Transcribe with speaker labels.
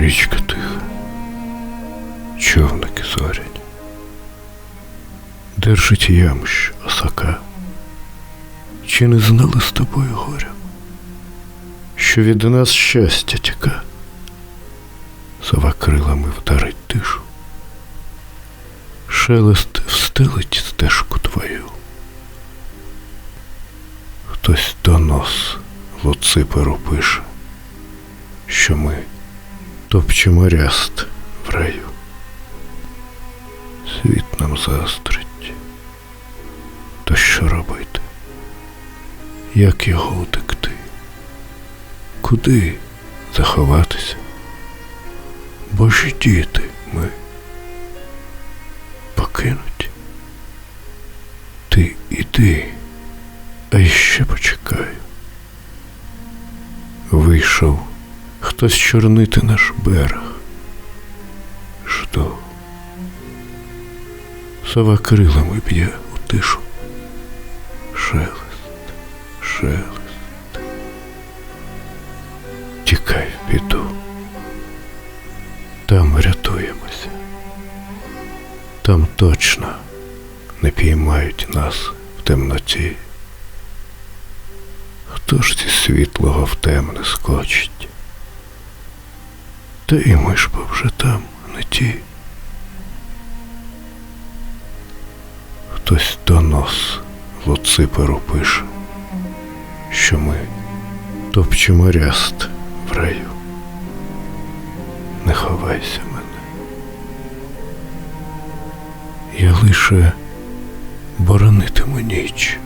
Speaker 1: Річка тиха, човники зоряні. Держить ямщ осака. Чи не знали з тобою горя, що від нас щастя тіка, сова крилами вдарить тишу, шелест встелить стежку твою. Хтось донос Луциперу пише, що ми топчемо ряст в раю. Світ нам заздрить. То що робити? Як його утекти? Куди заховатися? Божі діти ми покинуті. Ти іди, а ще почекаю. Вийшов хтось чорнити наш берег. Жду. Сова крилами б'є у тишу. Шелест, шелест. Тікай в біду. Там рятуємося. Там точно не піймають нас в темноті. Хто ж зі світлого в темне скочить? Та і ми ж бо вже там, не ті. Хтось донос Луциперу пише, що ми топчемо ряст в раю. Не ховайся мене. Я лише боронитиму ніч.